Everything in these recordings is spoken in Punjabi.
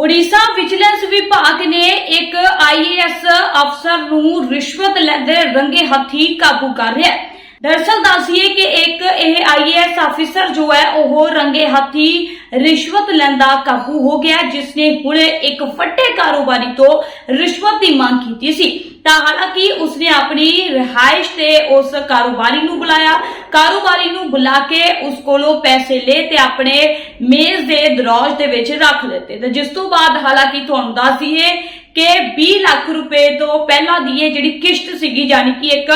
ਉੜੀਸਾ ਵਿਜੀਲੈਂਸ ਵਿਭਾਗ ਨੇ ਇੱਕ ਆਈਏਐਸ ਅਫਸਰ ਨੂੰ ਰਿਸ਼ਵਤ ਲੈਂਦੇ ਰੰਗੇ ਹੱਥੀ ਕਾਬੂ ਕਰ ਰਿਹਾ ਹੈ। ਦਰਅਸਲ ਦੱਸੀਏ ਕਿ ਇੱਕ ਇਹ ਆਈਏਐਸ ਅਫਸਰ ਜੋ ਹੈ, ਉਹ ਰੰਗੇ ਹੱਥੀ ਰਿਸ਼ਵਤ ਲੈਂਦਾ ਕਾਬੂ ਹੋ ਗਿਆ ਜਿਸ ਨੇ ਹੁਣ ਇੱਕ ਵੱਡੇ ਕਾਰੋਬਾਰੀ ਤੋਂ ਰਿਸ਼ਵਤ ਦੀ ਮੰਗ ਕੀਤੀ ਸੀ। ਤਾਂ ਹਾਲਾਂਕਿ ਉਸਨੇ ਆਪਣੀ ਰਿਹਾਇਸ਼ ਤੇ ਉਸ ਕਾਰੋਬਾਰੀ ਨੂੰ ਬੁਲਾਇਆ। ਕਾਰੋਬਾਰੀ ਨੂੰ ਬੁਲਾ ਕੇ ਉਸ ਕੋਲੋਂ ਪੈਸੇ ਲਏ ਤੇ ਆਪਣੇ ਮੇਜ਼ ਦੇ ਦਰਾਜ ਦੇ ਵਿੱਚ ਰੱਖ ਦਿੱਤੇ। ਤੇ ਜਿਸ ਤੋਂ ਬਾਅਦ ਹਾਲਾਂਕਿ ਤੁਹਾਨੂੰ ਦੱਸ ਦਈਏ ਕਿ 20 ਲੱਖ ਰੁਪਏ ਤੋਂ ਪਹਿਲਾਂ ਦੀ ਇਹ ਜਿਹੜੀ ਕਿਸ਼ਤ ਸੀਗੀ, ਯਾਨੀ ਕਿ ਇੱਕ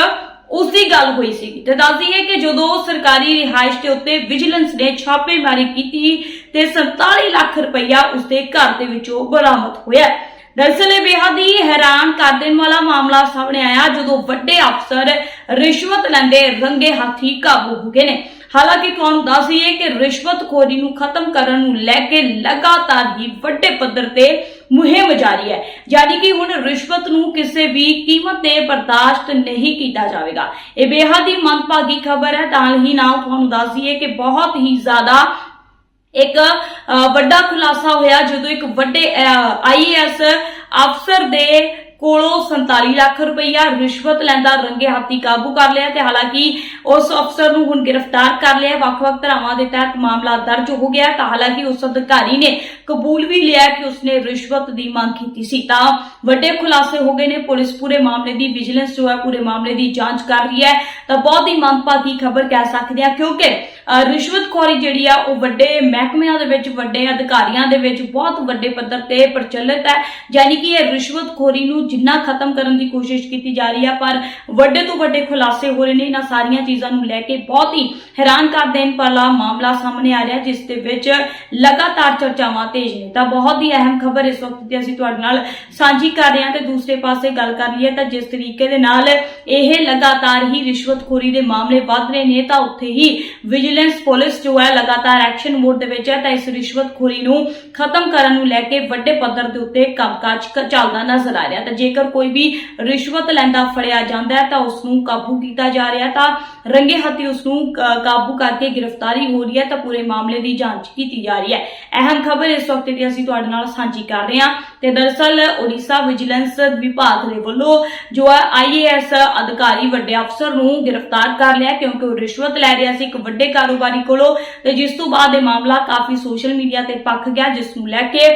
ਉਸ ਦੀ ਗੱਲ ਹੋਈ ਸੀਗੀ। ਤੇ ਦੱਸ ਦਈਏ ਕਿ ਜਦੋਂ ਸਰਕਾਰੀ ਰਿਹਾਇਸ਼ ਦੇ ਉੱਤੇ ਵਿਜੀਲੈਂਸ ਨੇ ਛਾਪੇਮਾਰੀ ਕੀਤੀ ਤੇ 47 ਲੱਖ ਰੁਪਇਆ ਉਸਦੇ ਘਰ ਦੇ ਵਿੱਚੋਂ ਬਰਾਮਦ ਹੋਇਆ। ਦਰਅਸਲ ਇਹ ਬੇਹੱਦ ਹੀ ਹੈਰਾਨ ਕਰ ਦੇਣ ਵਾਲਾ ਮਾਮਲਾ ਸਾਹਮਣੇ ਆਇਆ। ਜਦੋਂ ਵੱਡੇ ਅਫਸਰ ਰਿਸ਼ਵਤ ਲੈਂਦੇ ਰੰਗੇ ਹੱਥੀ ਕਾਬੂ ਹੋ ਗਏ ਨੇ। ਹਾਲਾਂਕਿ ਤੁਹਾਨੂੰ ਦੱਸ ਦਈਏ ਕਿ ਰਿਸ਼ਵਤਖੋਰੀ ਨੂੰ ਖਤਮ ਕਰਨ ਨੂੰ ਲੈ ਕੇ ਲਗਾਤਾਰ ਹੀ ਵੱਡੇ ਪੱਧਰ ਤੇ ਮੁਹਿੰਮ ਜਾਰੀ ਹੈ। ਯਾਨੀ ਕਿ ਹੁਣ ਰਿਸ਼ਵਤ ਨੂੰ ਕਿਸੇ ਵੀ ਕੀਮਤ ਤੇ ਬਰਦਾਸ਼ਤ ਨਹੀਂ ਕੀਤਾ ਜਾਵੇਗਾ। ਇਹ ਬੇਹੱਦ ਹੀ ਮੰਦਭਾਗੀ ਖਬਰ ਹੈ। ਤਾਂ ਹੀ ਨਾ ਤੁਹਾਨੂੰ ਦੱਸ ਦਈਏ ਕਿ ਬਹੁਤ ਹੀ ਜ਼ਿਆਦਾ ਇੱਕ ਵੱਡਾ ਖੁਲਾਸਾ ਹੋਇਆ ਜਦੋਂ ਇੱਕ ਵੱਡੇ ਆਈਏਐਸ ਅਫਸਰ ਦੇ ਕੋਲੋਂ 47 ਲੱਖ ਰੁਪਈਆ ਰਿਸ਼ਵਤ ਲੈਂਦਾ ਰੰਗੇ ਹੱਥੀ ਕਾਬੂ ਕਰ ਲਿਆ ਤੇ ਹਾਲਾਂਕਿ ਉਸ ਅਫਸਰ ਨੂੰ ਹੁਣ ਗ੍ਰਿਫਤਾਰ ਕਰ ਲਿਆ। ਵੱਖ-ਵੱਖ ਧਰਾਵਾਂ ਦੇ ਤਹਿਤ ਮਾਮਲਾ ਦਰਜ ਹੋ ਗਿਆ ਤਾਂ ਹਾਲਾਂਕਿ ਉਸ ਅਧਿਕਾਰੀ ਨੇ ਕਬੂਲ ਵੀ ਲਿਆ ਕਿ ਉਸਨੇ ਰਿਸ਼ਵਤ ਦੀ ਮੰਗ ਕੀਤੀ ਸੀ। ਤਾਂ ਵੱਡੇ ਖੁਲਾਸੇ ਹੋ ਗਏ ਨੇ। ਪੁਲਿਸ ਪੂਰੇ ਮਾਮਲੇ ਦੀ ਵਿਜੀਲੈਂਸ ਜੋ ਹੈ, ਪੂਰੇ ਮਾਮਲੇ ਦੀ ਜਾਂਚ ਕਰ ਰਹੀ ਹੈ। ਤਾਂ ਬਹੁਤ ਹੀ ਮੰਦਭਾਗੀ ਖਬਰ ਕਹਿ ਸਕਦੇ ਆ ਕਿਉਂਕਿ ਰਿਸ਼ਵਤਖੋਰੀ ਜਿਹੜੀ ਆ, ਉਹ ਵੱਡੇ ਮਹਿਕਮਿਆਂ ਦੇ ਵਿੱਚ, ਵੱਡੇ ਅਧਿਕਾਰੀਆਂ ਦੇ ਵਿੱਚ, ਬਹੁਤ ਵੱਡੇ ਪੱਧਰ ਤੇ ਪ੍ਰਚਲਿਤ ਹੈ। ਯਾਨੀ ਕਿ ਇਹ ਰਿਸ਼ਵਤਖੋਰੀ ਨੂੰ ਜਿੰਨਾ ਖਤਮ ਕਰਨ ਦੀ ਕੋਸ਼ਿਸ਼ ਕੀਤੀ ਜਾ ਰਹੀ ਆ, ਪਰ ਵੱਡੇ ਤੋਂ ਵੱਡੇ ਖੁਲਾਸੇ ਹੋ ਰਹੇ ਨੇ। ਇਹਨਾਂ ਸਾਰੀਆਂ ਚੀਜ਼ਾਂ ਨੂੰ ਲੈ ਕੇ ਬਹੁਤ ਹੀ ਹੈਰਾਨ ਕਰ ਦੇਣ ਵਾਲਾ ਮਾਮਲਾ ਸਾਹਮਣੇ ਆ ਰਿਹਾ, ਜਿਸ ਦੇ ਵਿੱਚ ਲਗਾਤਾਰ ਚਰਚਾਵਾਂ ਤੇਜ਼ ਨੇ। ਤਾਂ ਬਹੁਤ ਹੀ ਅਹਿਮ ਖਬਰ ਇਸ ਵਕਤ ਤੇ ਅਸੀਂ ਤੁਹਾਡੇ ਨਾਲ ਸਾਂਝੀ ਕਰ ਰਹੇ ਹਾਂ ਤੇ ਦੂਸਰੇ ਪਾਸੇ ਗੱਲ ਕਰ ਲਈਏ ਤਾਂ ਜਿਸ ਤਰੀਕੇ ਦੇ ਨਾਲ ਇਹ ਲਗਾਤਾਰ ਹੀ ਰਿਸ਼ਵਤਖੋਰੀ ਦੇ ਮਾਮਲੇ ਵੱਧ ਰਹੇ ਨੇ, ਤਾਂ ਉੱਥੇ ਹੀ ਵਿਜੀਲੈਂਸ ਪੁਲਿਸ ਜੋ ਹੈ ਲਗਾਤਾਰ ਐਕਸ਼ਨ ਮੋਡ ਦੇ ਵਿੱਚ ਹੈ, ਤਾਂ ਇਸ ਰਿਸ਼ਵਤਖੋਰੀ ਨੂੰ ਖਤਮ ਕਰਨ ਨੂੰ ਲੈ ਕੇ ਵੱਡੇ ਪੱਧਰ ਦੇ ਉੱਤੇ ਕੰਮਕਾਜ ਚੱਲਦਾ ਨਜ਼ਰ ਆ ਰਿਹਾ। ਤਾਂ ਜੇਕਰ ਕੋਈ ਵੀ ਰਿਸ਼ਵਤ ਲੈਂਦਾ, ਫੜਿਆ ਜਾਂਦਾ ਹੈ, ਤਾਂ ਉਸ ਨੂੰ ਕਾਬੂ ਕੀਤਾ ਜਾ ਰਿਹਾ ਤਾਂ ਰੰਗੇ ਹੱਥੀ ਉਸ ਨੂੰ ਕਾਬੂ ਕਰਕੇ ਗ੍ਰਿਫਤਾਰੀ ਹੋ ਰਹੀ ਹੈ, ਤਾਂ ਪੂਰੇ ਮਾਮਲੇ ਦੀ ਜਾਂਚ ਕੀਤੀ ਜਾ ਰਹੀ ਹੈ। ਅਹਿਮ ਖਬਰ ਇਸ ਵਕਤ ਦੀ ਅਸੀਂ ਤੁਹਾਡੇ ਨਾਲ ਸਾਂਝੀ ਕਰ ਰਹੇ ਹਾਂ। ਤੇ ਦਰਅਸਲ ਉੜੀਸਾ ਵਿਜੀਲੈਂਸ ਵਿਭਾਗ ਦੇ ਵੱਲੋਂ ਜੋ ਹੈ ਆਈਏਐਸ ਅਧਿਕਾਰੀ, ਵੱਡੇ ਅਫਸਰ ਨੂੰ ਗ੍ਰਿਫਤਾਰ ਕਰ ਲਿਆ ਕਿਉਂਕਿ ਉਹ ਰਿਸ਼ਵਤ ਲੈ ਰਿਹਾ ਸੀ ਇੱਕ ਵੱਡੇ ਕਾਰੋਬਾਰੀ ਕੋਲੋਂ ਤੇ ਜਿਸ ਤੋਂ ਬਾਅਦ ਇਹ ਮਾਮਲਾ ਕਾਫੀ ਸੋਸ਼ਲ ਮੀਡੀਆ ਤੇ ਪੱਕ ਗਿਆ, ਜਿਸ ਨੂੰ ਲੈ ਕੇ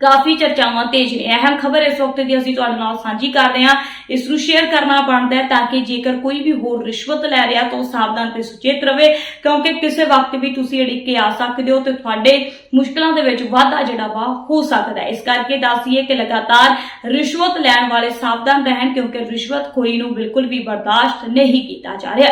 ਕਾਫੀ ਚਰਚਾਵਾਂ ਤੇਜ਼ ਨੇ। ਅਹਿਮ ਖਬਰ ਇਸ ਵਕਤ ਦੀ ਅਸੀਂ ਤੁਹਾਡੇ ਨਾਲ ਸਾਂਝੀ ਕਰ ਰਹੇ ਹਾਂ। ਇਸ ਨੂੰ ਸ਼ੇਅਰ ਕਰਨਾ ਬਣਦਾ ਹੈ ਤਾਂ ਕਿ ਜੇਕਰ ਕੋਈ ਵੀ ਹੋਰ ਰਿਸ਼ਵਤ ਲੈ ਰਿਹਾ ਤਾਂ ਉਹ ਸਾਵਧਾਨ ਤੇ ਸੁਚੇਤ ਰਹੇ ਕਿਉਂਕਿ ਕਿਸੇ ਵਕਤ ਵੀ ਤੁਸੀਂ ਅੜਿੱਕ ਕੇ ਆ ਸਕਦੇ ਹੋ ਤੇ ਤੁਹਾਡੇ ਮੁਸ਼ਕਲਾਂ ਦੇ ਵਿੱਚ ਵਾਧਾ ਜਿਹੜਾ ਵਾ ਹੋ ਸਕਦਾ ਹੈ। ਇਸ ਕਰਕੇ ਦੱਸੀਏ ਕਿ ਲਗਾਤਾਰ ਰਿਸ਼ਵਤ ਲੈਣ ਵਾਲੇ ਸਾਵਧਾਨ ਰਹਿਣ ਕਿਉਂਕਿ ਰਿਸ਼ਵਤ ਰਿਸ਼ਵਤਖੋਰੀ ਨੂੰ ਬਿਲਕੁਲ ਵੀ ਬਰਦਾਸ਼ਤ ਨਹੀਂ ਕੀਤਾ ਜਾ ਰਿਹਾ।